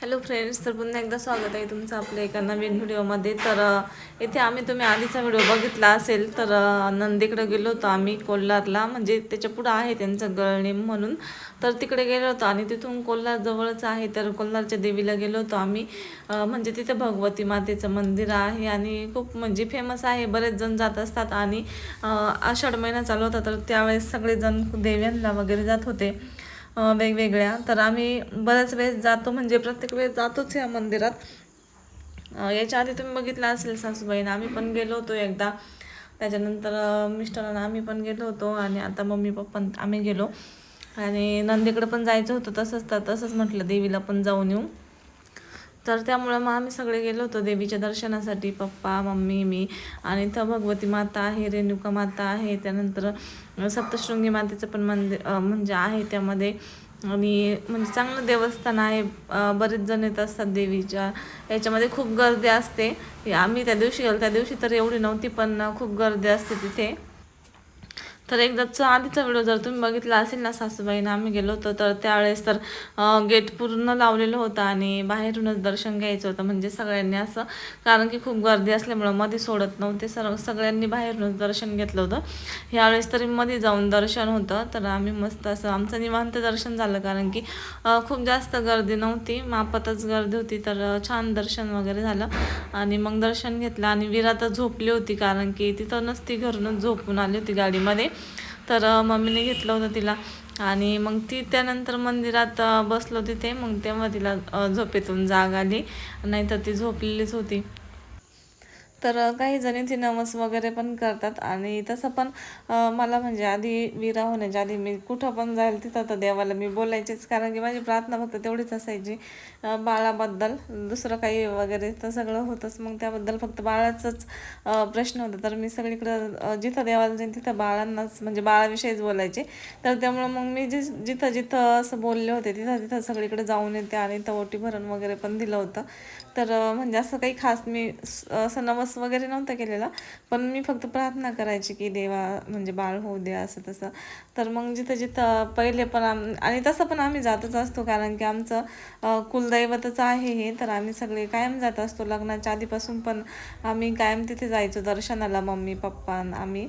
Hello friends तर पुन्हा एकदा स्वागत आहे तुमचं आपल्या एका नवीन व्हिडिओमध्ये तर इथे आम्ही तुम्ही आधीचा व्हिडिओ बघितला असेल तर नंदीकडे गेलो होतो आम्ही कोल्हारला. म्हणजे त्याच्या पुढं आहे त्यांचं गळणेम म्हणून. तर तिकडे गेलो होतो आणि तिथून कोल्हार जवळच आहे तर कोल्हारच्या देवीला गेलो होतो आम्ही. म्हणजे तिथे भगवती मातेचं मंदिर आहे आणि खूप म्हणजे फेमस आहे. बरेच जण जात असतात आणि आषाढ महिना चालू होता तर त्यावेळेस सगळेजण देव्यांना वगैरे जात होते. वेगवेगळ्या. तर आम्ही बऱ्याच वेळेस जातो म्हणजे प्रत्येक वेळेस जातोच या मंदिरात. याच्या आधी तुम्ही बघितलं असेल सासूबाईनं आम्ही पण गेलो होतो एकदा. त्याच्यानंतर मिस्टरांना आम्ही पण गेलो होतो आणि आता मम्मी पप्पा आम्ही गेलो. आणि नंदीकडे पण जायचं होतं तसंच तर तसंच म्हटलं देवीला पण जाऊन येऊ. तर त्यामुळं मग आम्ही सगळे गेलो होतो देवीच्या दर्शनासाठी पप्पा मम्मी मी. आणि इथं भगवती माता आहे रेणुका माता आहे. त्यानंतर सप्तशृंगी मातेचं पण मंदिर म्हणजे आहे त्यामध्ये. आणि म्हणजे चांगलं देवस्थान आहे. बरेच जण येत असतात देवीच्या. याच्यामध्ये खूप गर्दी असते. आम्ही त्या दिवशी गेलो त्या दिवशी तर एवढी नव्हती पण खूप गर्दी असते तिथे. तर एकदाचा आधीचा व्हिडिओ जर तुम्ही बघितला असेल ना सासूबाईनं आम्ही गेलो होतो तर त्यावेळेस तर गेट पूर्ण लावलेलं होतं आणि बाहेरूनच दर्शन घ्यायचं होतं. म्हणजे सगळ्यांनी असं कारण की खूप गर्दी असल्यामुळं मध्ये सोडत नव्हते. सर सगळ्यांनी बाहेरूनच दर्शन घेतलं होतं. ह्यावेळेस तरी मध्ये जाऊन दर्शन होतं. तर आम्ही मस्त असं आमचं निवांत दर्शन झालं. कारण की खूप जास्त गर्दी नव्हती. मापातच गर्दी होती. तर छान दर्शन वगैरे झालं. आणि मग दर्शन घेतलं आणि विरा तर झोपली होती. कारण की तिथं नसती घरूनच झोपून आली होती गाडीमध्ये. तर मम्मीने घेतलं होतं तिला. आणि मग ती त्यानंतर मंदिरात बसलो तिथे मग तेव्हा तिला झोपेतून जाग आली. नाहीतर ती झोपलेलीच होती. तर काही जणी ती नमस वगैरे पण करतात आणि तसं पण मला म्हणजे आधी विरा होण्याच्या आधी मी कुठं पण जाईल तिथं तर देवाला मी बोलायचेच. कारण की माझी प्रार्थना फक्त तेवढीच असायची बाळाबद्दल. दुसरं काही वगैरे तर सगळं होतंच. मग त्याबद्दल फक्त बाळाचंच प्रश्न होता. तर मी सगळीकडं जिथं देवाला जाईन तिथं बाळांनाच म्हणजे बाळाविषयीच बोलायचे. तर त्यामुळं मग मी जे जिथं जिथं असं बोलले होते तिथं तिथं सगळीकडे जाऊन येते आणि तवटी भरण वगैरे पण दिलं होतं. तर म्हणजे असं काही खास मी असं नवस वगैरे नव्हता केलेला. पण मी फक्त प्रार्थना करायची की देवा म्हणजे बाळ होऊ दे असं तसं. तर मग जिथं जिथं पहिले पण आम आणि तसं पण आम्ही जातच असतो कारण की आमचं कुलदैवतच आहे हे. तर आम्ही सगळे कायम जात असतो. लग्नाच्या आधीपासून पण आम्ही कायम तिथे जायचो दर्शनाला मम्मी पप्पा आम्ही.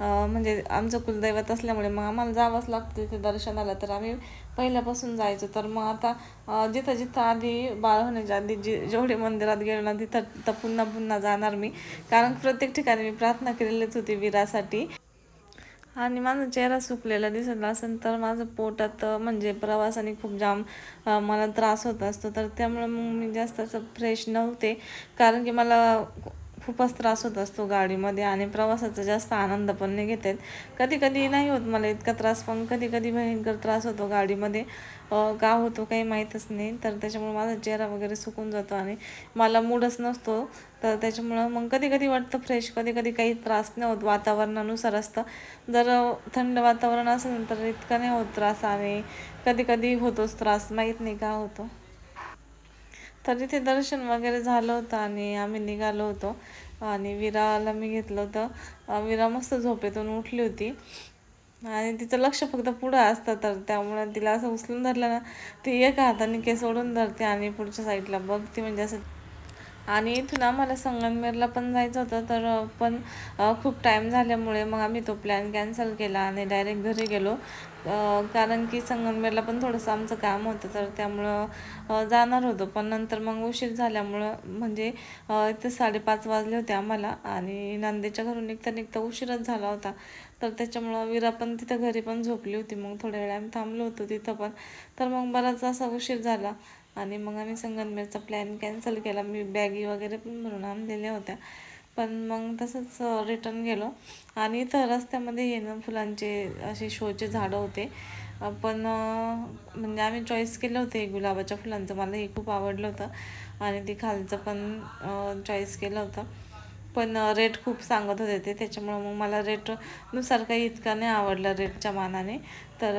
म्हणजे आमचं कुलदैवत असल्यामुळे मग आम्हाला जावंच लागतं तिथे दर्शनाला. तर आम्ही पहिल्यापासून जायचो. तर मग आता जिथं जिथं आधी बाळ होण्याच्या आधी जी जेवढे मंदिरात गेलो ना तिथं तर पुन्हा पुन्हा जाणार मी. कारण प्रत्येक ठिकाणी मी प्रार्थना केलेलीच होती वीरासाठी. आणि माझा चेहरा सुकलेला दिसत असेल तर माझं पोटात म्हणजे प्रवासाने खूप जाम मला त्रास होत असतो. तर त्यामुळे मग मी जास्त असं फ्रेश नव्हते. कारण की मला खूपच त्रास होत असतो गाडीमध्ये आणि प्रवासाचा जास्त आनंद पण नाही घेतात कधी कधी नाही होत मला इतका त्रास पण कधी कधी भयंकर त्रास होतो गाडीमध्ये. का होतो काही माहीतच नाही तर त्याच्यामुळे माझा चेहरा वगैरे सुकून जातो आणि मला मूडच नसतो. तर त्याच्यामुळं मग कधी कधी वाटतं फ्रेश कधी कधी काही त्रास नाही होत. वातावरणानुसार असतं. जर थंड वातावरण असेल तर इतका नाही होत त्रास आणि कधी कधी होतोच त्रास. माहीत नाही का होतो. तर तिथे दर्शन वगैरे झालं होतं आणि आम्ही निघालो होतो. आणि विराला मी घेतलं होतं. विरा मस्त झोपेतून उठली होती. आणि तिचं लक्ष फक्त पुढं असतं तर त्यामुळे तिला असं उचलून धरलं ना ती एका हाताने केस ओढून धरते आणि पुढच्या साईडला बघते. म्हणजे असं आणि इथून आम्हाला संगमनेरला पण जायचं होतं तर पण खूप टाईम झाल्यामुळे मग आम्ही तो प्लॅन कॅन्सल केला आणि डायरेक्ट घरी गेलो. कारण की संगमनेरला पण थोडंसं आमचं काम होतं तर त्यामुळं जाणार होतो. पण नंतर मग उशीर झाल्यामुळं म्हणजे अ, इथे साडेपाच वाजले होते आम्हाला आणि नांदेच्या घरून निघता निघता उशीरच झाला होता. तर त्याच्यामुळं विरा पण तिथं घरी पण झोपली होती. मग थोड्या वेळ आम्ही थांबलो होतो तिथं पण. तर मग बराच असा उशीर झाला. आणि मग आम्ही संगमनेरचा प्लॅन कॅन्सल केला. मी बॅगी वगैरे पण भरून आणलेल्या होत्या. पण मग तसंच रिटर्न गेलो. आणि इथं रस्त्यामध्ये येणं फुलांचे असे शोचे झाडं होते. पण म्हणजे आम्ही चॉईस केलं होते गुलाबाच्या फुलांचं. मला हे खूप आवडलं होतं. आणि ते खालचं पण चॉईस केलं होतं. पण रेट खूप सांगत होते ते. त्याच्यामुळं मग मला रेटनुसार काही इतका नाही आवडला रेटच्या मानाने. तर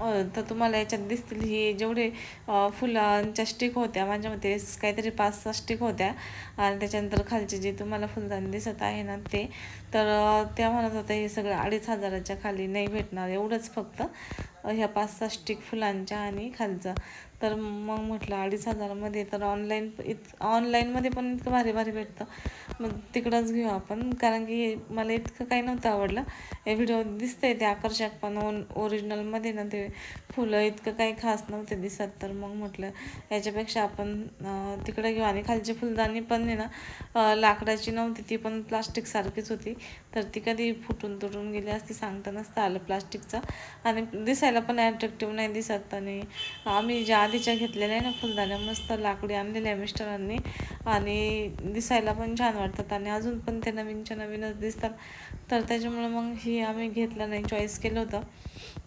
तर तुम्हाला याच्यात दिसतील ही जेवढे फुलांच्या स्टिक होत्या माझ्या मते काहीतरी पाच सहा स्टिक होत्या. आणि त्याच्यानंतर खालचे जे तुम्हाला फुलदाणी दिसत आहे ना ते तर त्या म्हणत होत्या हे सगळं अडीच हजाराच्या खाली नाही भेटणार एवढंच फक्त. ह्या पाच सहा स्टिक फुलांच्या आणि खालचं. तर मग म्हटलं अडीच हजारामध्ये तर ऑनलाईन इत ऑनलाईनमध्ये पण इतकं भारी भारी भेटतं. मग तिकडंच घेऊ आपण. कारण की हे मला इतकं काही नव्हतं आवडलं. हे व्हिडिओ दिसतंय ते आकर्षक पण ओन ओरिजिनलमध्ये ना ते फुलं इतकं काही खास नव्हते दिसत तर मग म्हटलं याच्यापेक्षा आपण तिकडे घेऊ. आणि खालची फुलदाणी पण आहे ना लाकडाची नव्हती ती पण प्लास्टिक सारखीच होती. तर ती कधी फुटून तुटून गेली असती सांगता नसतं आलं प्लास्टिकचं आणि दिसायला पण ॲट्रॅक्टिव्ह नाही दिसत. आणि आम्ही ज्या आधीच्या घेतलेल्या आहे ना फुलदाण्या मस्त लाकडी आणलेल्या आहे मिस्टरांनी. आणि दिसायला पण छान वाटतात. आणि अजून पण ते नवीनच्या नवीनच दिसतात. तर त्याच्यामुळे मग ही आम्ही घेतलं नाही चॉईस केलं होतं.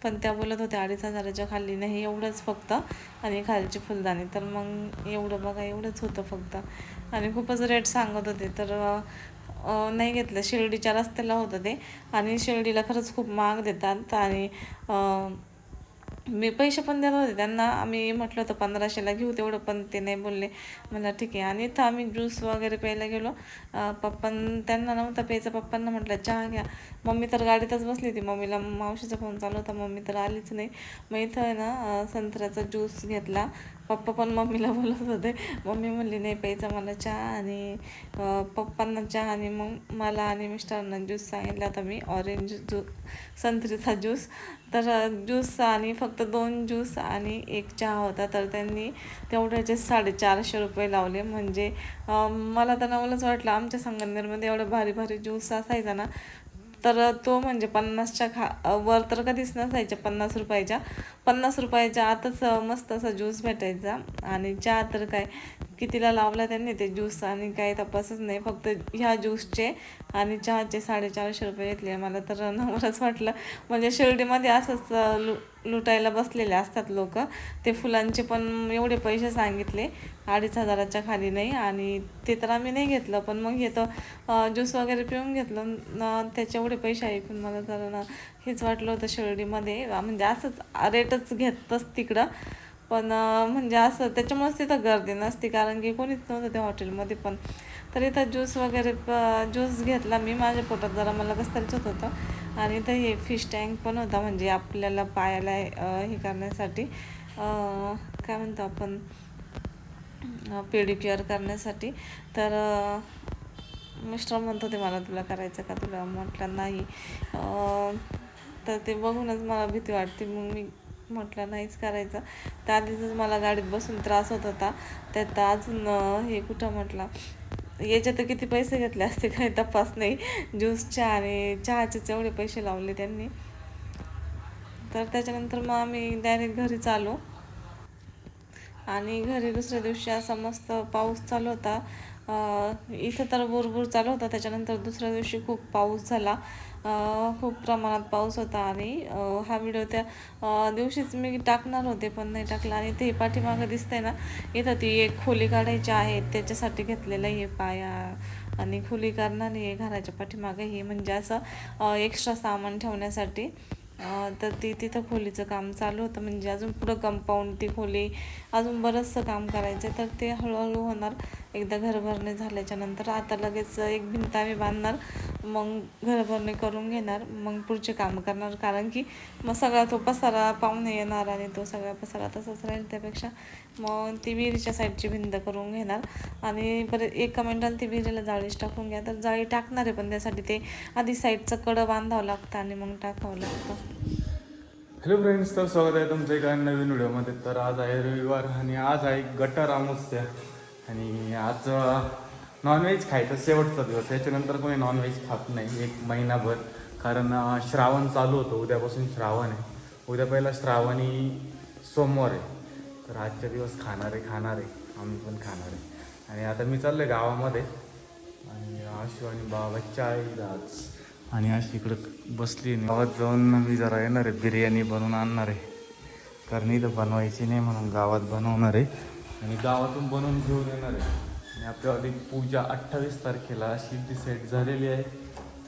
पण त्या बोलत होत्या अडीच हजाराच्या खाली नाही एवढंच फक्त आणि खालची फुलदाणी. तर मग एवढं बघा एवढंच होतं फक्त. आणि खूपच रेट सांगत होते. तर नाही घेतलं. शिर्डीच्या रस्त्याला होतं ते. आणि शिर्डीला खरंच खूप महाग देतात. आणि मी पैसे पण देत होते त्यांना. आम्ही म्हटलं होतं पंधराशेला घेऊ तेवढं पण ते नाही बोलले. मला ठीक आहे. आणि इथं आम्ही ज्यूस वगैरे प्यायला गेलो. पप्पां त्यांना नव्हता प्यायचा. पप्पांना म्हटलं चहा घ्या. मम्मी तर गाडीतच बसली होती. मम्मीला मावशीचा फोन चालू होता. मम्मी तर आलीच नाही. मग इथं आहे ना संत्र्याचा ज्यूस घेतला. पप्पा पण मम्मीला बोलत होते मम्मी म्हणली नाही प्यायचा मला चहा आणि पप्पांना चहा आणि मग मला आणि मिस्टरांना ज्यूस सांगितला. आता मी ऑरेंज ज्यू संत्रीचा ज्यूस. तर ज्यूस आणि फक्त दोन ज्यूस आणि एक चहा होता. तर त्यांनी तेवढ्याचे साडेचारशे रुपये लावले. म्हणजे मला तर नवलंच वाटलं. आमच्या संगमनेरमध्ये एवढं भारी भारी ज्यूस असायचा ना तर तो म्हणजे पन्नासच्या खा वर तर कधीच नसायच्या पन्नास रुपयाच्या. पन्नास रुपयाच्या आतच मस्त असा ज्यूस भेटायचा. आणि चहा तर काय कितीला लावला त्यांनी ते ज्यूस आणि काही तपासच नाही. फक्त ह्या ज्यूसचे आणि चहाचे साडेचारशे रुपये घेतले. मला तर नवरच वाटलं. म्हणजे शिर्डीमध्ये असंच लु लुटायला बसलेले असतात लोक. ते फुलांचे पण एवढे पैसे सांगितले. अडीच हजाराच्या खाली नाही आणि ते तर आम्ही नाही घेतलं. पण मग घेतं ज्यूस वगैरे पिऊन घेतलं. त्याचे एवढे पैसे ऐकून मला तर ना हेच वाटलं होतं शिर्डीमध्ये. म्हणजे असंच रेटच घेतच तिकडं. पण म्हणजे असं त्याच्यामुळेच तिथं गर्दी नसते. कारण की कोणीच नव्हतं त्या हॉटेलमध्ये. पण तर इथं ज्यूस वगैरे ज्यूस घेतला मी माझ्या पोटात जरा मला कसं तरीच होत. होतं आणि इथं हे फिश टँक पण होता म्हणजे आपल्याला पायाला हे करण्यासाठी काय म्हणतो आपण पेडिक्युअर करण्यासाठी. तर मिस्टर म्हणत होते मला तुला करायचं का? तुला म्हटलं नाही. तर ते बघूनच मला भीती वाटते. मग मी म्हटलं नाहीच करायचं. त्या आधीच मला गाडीत बसून त्रास होत होता. त्यात अजून हे कुठं म्हटलं? याच्यात तर किती पैसे घेतले असते काही तपास नाही. ज्यूसच्या आणि चहाचेच एवढे पैसे लावले त्यांनी. तर त्याच्यानंतर मग आम्ही डायरेक्ट घरी चालू. आणि घरी दुसऱ्या दिवशी असा मस्त पाऊस चालू होता. इथं तर भुरभूर चालू होता. त्याच्यानंतर दुसऱ्या दिवशी खूप पाऊस झाला. खूप प्रमाणात पाऊस होता आणि हा व्हिडिओ त्या दिवशीच मी टाकणार होते पण नाही टाकला आणि ते पाठीमागं दिसतंय ना इथं ती एक खोली काढायची आहे त्याच्यासाठी घेतलेलं आहे पाया आणि खोली करणार आहे घराच्या पाठीमागं हे म्हणजे असं एक्स्ट्रा सामान ठेवण्यासाठी. तर ती तिथं खोलीचं काम चालू होतं म्हणजे अजून पुढं कंपाऊंड ती खोली अजून बरंचसं काम करायचं तर ते हळूहळू होणार. एकदा घरभरणी झाल्याच्यानंतर आता लगेच एक भिंत आम्ही बांधणार मग घरभरणी करून घेणार मग पुढचे कामं करणार. कारण की मग सगळा तो पसारा पाहुणे येणार आणि तो सगळा पसारा तसाच राहील त्यापेक्षा मग ती विहिरीच्या साईडची भिंत करून घेणार. आणि परत एका मिनटाला ती विहिरीला जाळीच टाकून घ्या. तर जाळी टाकणार आहे पण त्यासाठी ते आधी साईडचं कडं बांधावं लागतं आणि मग टाकावं लागतं. हॅलो फ्रेंड्स तर स्वागत आहे तुमचं एका नवीन व्हिडिओमध्ये तर आज आहे रविवार आणि आज आहे गटर अमावस्या आणि आज नॉनव्हेज खायचा शेवटचा दिवस. याच्यानंतर कोणी नॉनव्हेज खात नाही एक महिनाभर. कारण श्रावण चालू होतं. उद्यापासून श्रावण आहे. उद्या पहिला श्रावणी सोमवार आहे. तर आजच्या दिवस खाणार आहे खाणार आहे. आम्ही पण खाणार आहे. आणि आता मी चाललो आहे गावामध्ये. आणि आशू आणि बाबाच्या आई आज आणि अशी इकडं बसली आहे. गावात जाऊन मी जरा येणार आहे. बिर्याणी बनवून आणणार आहे. कारण इथं बनवायची नाही म्हणून गावात बनवणार आहे. आणि गावातून बनवून घेऊन येणार आहे. आणि आपल्यावाली पूजा अठ्ठावीस तारखेला अशी डिसाईड झालेली आहे.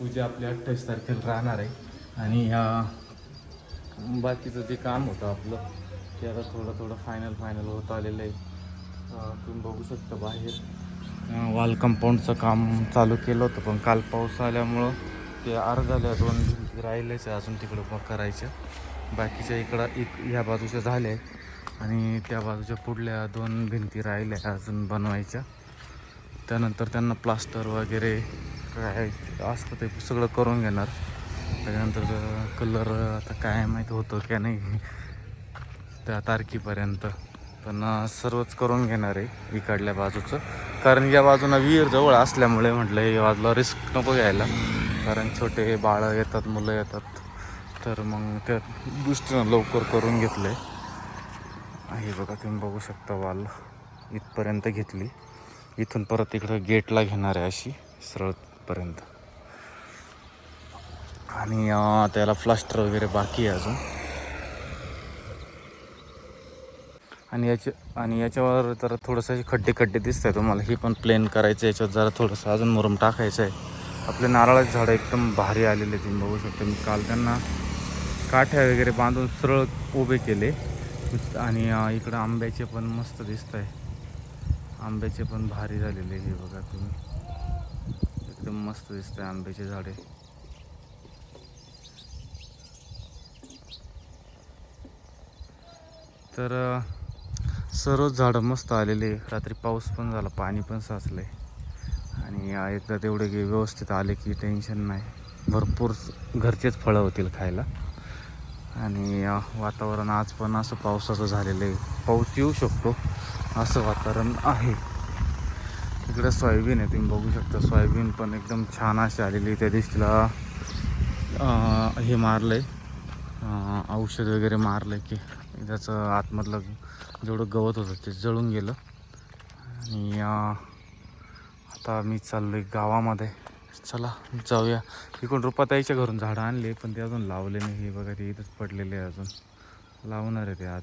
पूजा आपली अठ्ठावीस तारखेला राहणार आहे. आणि ह्या बाकीचं जे काम होतं आपलं ते आता थोडं थोडं फायनल फायनल होत आलेलं आहे. तुम्ही बघू शकता बाहेर. वॉल कंपाऊंडचं काम चालू केलं होतं पण काल पाऊस आल्यामुळं ते अर्धाल्या दोन राहिलेच आहे अजून तिकडं मग बाकीच्या इकडं इक ह्या बाजूच्या झाल्या आहे आणि त्या बाजूच्या पुढल्या दोन भिंती राहिल्या अजून बनवायच्या. त्यानंतर त्यांना प्लास्टर वगैरे काय असतं ते सगळं करून घेणार. त्याच्यानंतर कलर आता काय माहीत होतं का नाही त्या तारखेपर्यंत. पण सर्वच करून घेणार आहे इकडल्या बाजूचं. कारण या बाजूला विहीर जवळ असल्यामुळे म्हटलं या बाजूला रिस्क नको घ्यायला. कारण छोटे बाळं येतात मुलं येतात. तर मग त्या दृष्टीनं लवकर करून घेतलं आहे हे बघा तुम्ही बघू शकता वाल इथपर्यंत घेतली. इथून परत इकडं गेटला घेणार आहे अशी सरळपर्यंत. आणि त्याला प्लास्टर वगैरे बाकी आहे अजून. आणि याच्या आणि याच्यावर जरा थोडंसं असे खड्डे खड्डे दिसत आहे तुम्हाला. ही पण प्लेन करायचं आहे याच्यावर जरा थोडंसं अजून मुरम टाकायचं आहे. आपले नारळाचे झाडं एकदम भारी आलेले तुम्ही बघू शकता. मी काल त्यांना काठ्या वगैरे बांधून सरळ उभे केले. आणि इकडं आंब्याचे पण मस्त दिसत आहे आंब्याचे पण भारी झालेले हे बघा तुम्ही. एकदम मस्त दिसत आहे आंब्याचे झाडे. तर सर्वच झाडं मस्त आलेले. रात्री पाऊस पण झाला पाणी पण साचले आणि एकदा तेवढे की व्यवस्थित आले की टेन्शन नाही. भरपूर घरचेच फळं होतील खायला. आणि वातावरण आज पण असं पावसाचं झालेलं आहे. पाऊस येऊ शकतो असं वातावरण आहे. इकडं सोयाबीन आहे तुम्ही बघू शकता. सोयाबीन पण एकदम छान अशी आलेली त्या दिवशीला हे मारलं आहे औषध वगैरे मारलं आहे की त्याचं आतमधलं जेवढं गवत होतं ते जळून गेलं. आणि आता मी चाललो आहे गावामध्ये. चला जाऊया. इकडून रुपाताईच्या घरून झाडं आणले पण ते अजून लावले नाही. हे बघा ते इथंच पडलेले आहे अजून. लावणार आहे ते आज.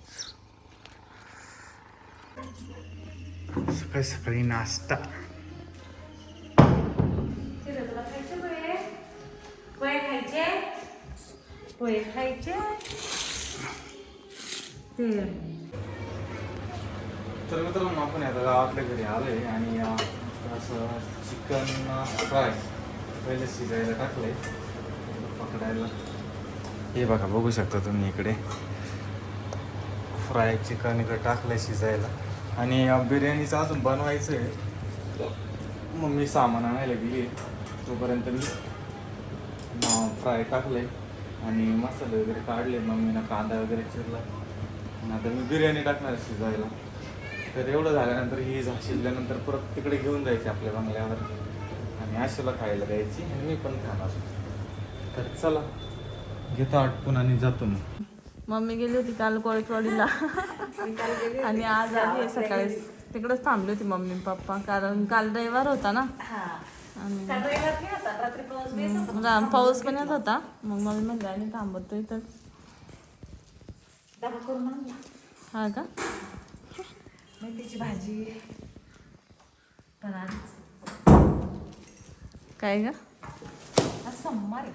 सकाळी सकाळी नाश्ता. पोहे? खायचे? पोहे खायचे? ते तर मित्रांनो आपण आता गावातल्या घरी आलोय आणि असं चिकन फ्राय पहिले शिजायला टाकलंय. पकडायला. हे बघा बघू शकता तुम्ही इकडे. फ्राय चिकन इकडे टाकलंय शिजायला. आणि बिर्याणीचं अजून बनवायचं आहे मम्मी सामान आणायला गेली. तोपर्यंत मी फ्राय टाकले आणि मसाले वगैरे काढले. मम्मीनं कांदा वगैरे चिरला. आणि आता मी बिर्याणी टाकणार आहे शिजायला. तर एवढं झाल्यानंतर ही झा शिजल्यानंतर परत तिकडे घेऊन जायची आपल्या बंगल्यावर. आणि आशूला खायला द्यायची आणि मी पण खाणार. तर चला घेतो आटपून आणि जातो मग. मम्मी गेली होती काल कोळीवाडीला आणि आज आली आहे सकाळी. तिकडेच थांबली होती मम्मी आणि पप्पा कारण काल रविवार होता ना. आणि पाऊस पण येत होता. मग मम्मी म्हणले आणि थांबतो इथं हा का? मेथीची भाजी. पण आज काय का आज सोमवार आहे.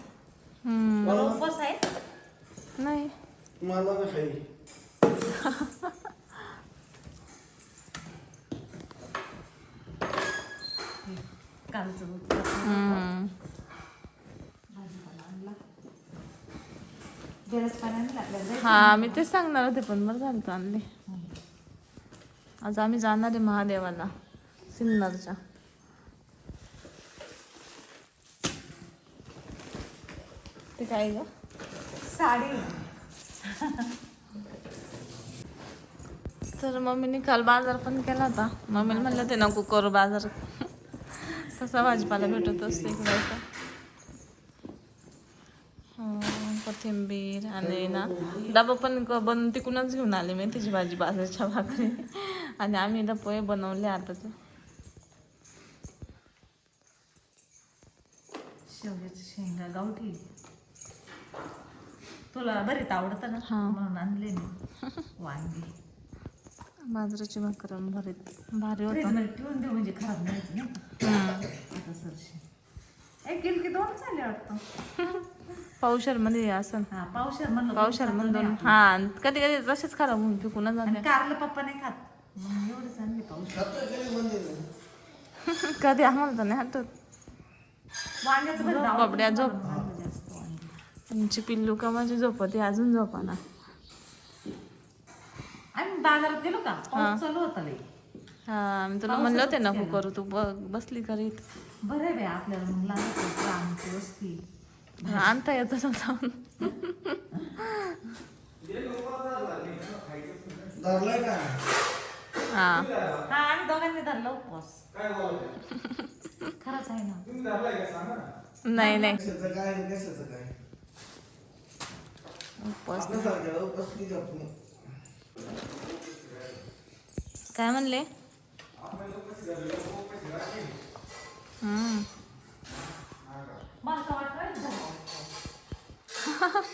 हम्म, मला उपवास आहे. नाही. मला कालचं हा मी तेच सांगणार होते पण बरं झालं आणले. आज आम्ही जाणार आहे महादेवाला सिन्नरच्या. ते काय ग? साडी. तर मम्मीने काल बाजार पण केला होता. मम्मीने म्हणलं ते नको करू बाजार. तसा भाजीपाला भेटत असतो इकडे कोथिंबीर आणि ना डबा पण क- बनवून तिकूनच घेऊन आले मी तिची भाजी बाजारच्या भाकरी. आणि आम्ही इथं पोहे बनवले आताच. शेंगा गावठी. तुला बरीच आवडतं ना? हा. म्हणून आणले मी. वांगी. बाजरीची भाकर आणि भरीत. भारी होतं. फ्रीजमध्ये ठेवून म्हणजे खराब नाही होत ना? हं. आता सरशी. एक गेल की दोन झाले वाटतं. असं. हा म्हणलं म्हणून हा कधी कधी तसेच खराब होऊन फेकूनच आणि जाते कारलं पप्पा नाही खात. एवढं कधी आम्हाला तर नाही वांग्याचं भरीत झोप. तुमची पिल्लू का माझी झोपते अजून झोपाना आम्ही बाजारात गेलो का? पाऊस चालू होता लई. हा मी तुला म्हणलं होते नको करू तू ब- बसली करीत बरं आहे आपल्याला मग लागत वस्ती. आणता येतं ना जाऊन. हा. हा आम्ही दोघांनी धरला उपवास. खरंच आहे ना. नाही नाही. कशाचं काय आणि कशाचं काय? उपवास आपल्यासारख्याला आपण. काय म्हणले? हम्म. मला तर वाटलं धरला उपवास.